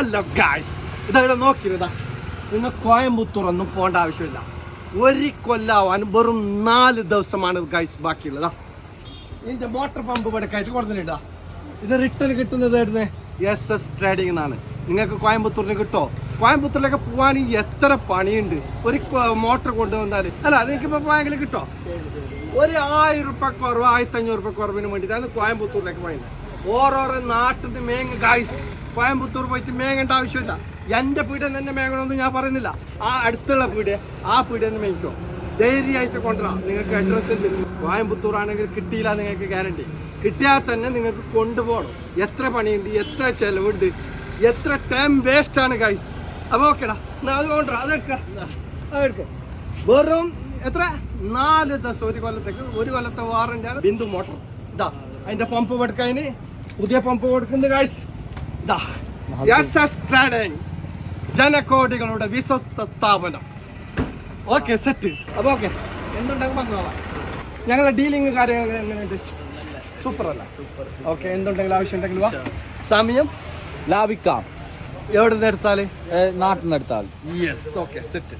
Hello guys ഇതാ ഇവിടെ നോക്കിയതാ നിങ്ങൾ കോയമ്പത്തൂർ ഒന്നും പോകേണ്ട ആവശ്യമില്ല. ഒരു കൊല്ലാവാൻ വെറും നാല് ദിവസമാണ് ഗായ്സ് ബാക്കിയുള്ളതാ ഇതിന്റെ മോട്ടർ പമ്പ് ഇവിടെ കയറ്റി കൊടുത്തിട്ടാ ഇത്. റിട്ടേൺ കിട്ടുന്നത് ആയിരുന്നേ എസ് എസ് ട്രേഡിംഗ് എന്നാണ് നിങ്ങൾക്ക് കോയമ്പത്തൂരിന് കിട്ടോ? കോയമ്പത്തൂരിലേക്ക് പോകാൻ എത്ര പണിയുണ്ട്? ഒരു മോട്ടർ കൊണ്ടുവന്നാൽ. അല്ല നിങ്ങൾക്ക് ഇപ്പോൾ പോയെങ്കിൽ കിട്ടോ? ഒരു ആയിരം റുപ്യ കുറവ് ആയിരത്തി അഞ്ഞൂറ് റുപ്യ കുറവിന് വേണ്ടിയിട്ടാണ് കോയമ്പത്തൂരിലേക്ക് പോയത്. ഓരോരോ നാട്ടിൽ നിന്ന് മേങ്ങ ഗായ്സ് കോയമ്പത്തൂർ പോയിട്ട് മേങ്ങേണ്ട ആവശ്യമില്ല. എന്റെ പീഠം തന്നെ മേങ്ങണമെന്ന് ഞാൻ പറയുന്നില്ല. ആ അടുത്തുള്ള പീഠ ആ പീടിക മേയ്ക്കോ ധൈര്യമായിട്ട് കൊണ്ടുവരാം നിങ്ങൾക്ക് അഡ്രസ്സ് കോയമ്പത്തൂർ ആണെങ്കിൽ കിട്ടിയില്ല നിങ്ങൾക്ക് ഗ്യാരണ്ടി കിട്ടിയാൽ തന്നെ നിങ്ങൾക്ക് കൊണ്ടുപോകണം. എത്ര പണിയുണ്ട് എത്ര ചിലവുണ്ട് എത്ര ടൈം വേസ്റ്റ് ആണ് ഗൈസ് അപ്പോൾ ഓക്കേടാ എന്നാൽ അത് കൊണ്ടുവരാം. അതെടുക്കാം അതെടുക്കാം വെറും എത്ര? നാല് ദിവസം ഒരു കൊല്ലത്തേക്ക് ഒരു കൊല്ലത്തെ വാറന്റിയാണ് ബിന്ദു മോട്ടോർ. ഇതാ അതിന്റെ പമ്പ് കൊടുക്കാൻ പുതിയ പമ്പ് കൊടുക്കുന്നത് ഗൈസ് ജനകോടികളുടെ വിശ്വസ്ത സ്ഥാപനം. ഓക്കെ സെറ്റ് അപ്പൊ ഓക്കെ എന്തുണ്ടെങ്കിൽ ഞങ്ങളുടെ ഡീലിംഗ് കാര്യങ്ങൾ എങ്ങനെയുണ്ട്? സൂപ്പർ അല്ല. ഓക്കെ എന്തുണ്ടെങ്കിലും ആവശ്യം ഉണ്ടെങ്കിൽ വാ. സമയം? ലാഭിക്കാം. എവിടെ നിന്ന് എടുത്താൽ നാട്ടിൽ നിന്ന് എടുത്താൽ യെസ് ഓക്കെ സെറ്റ്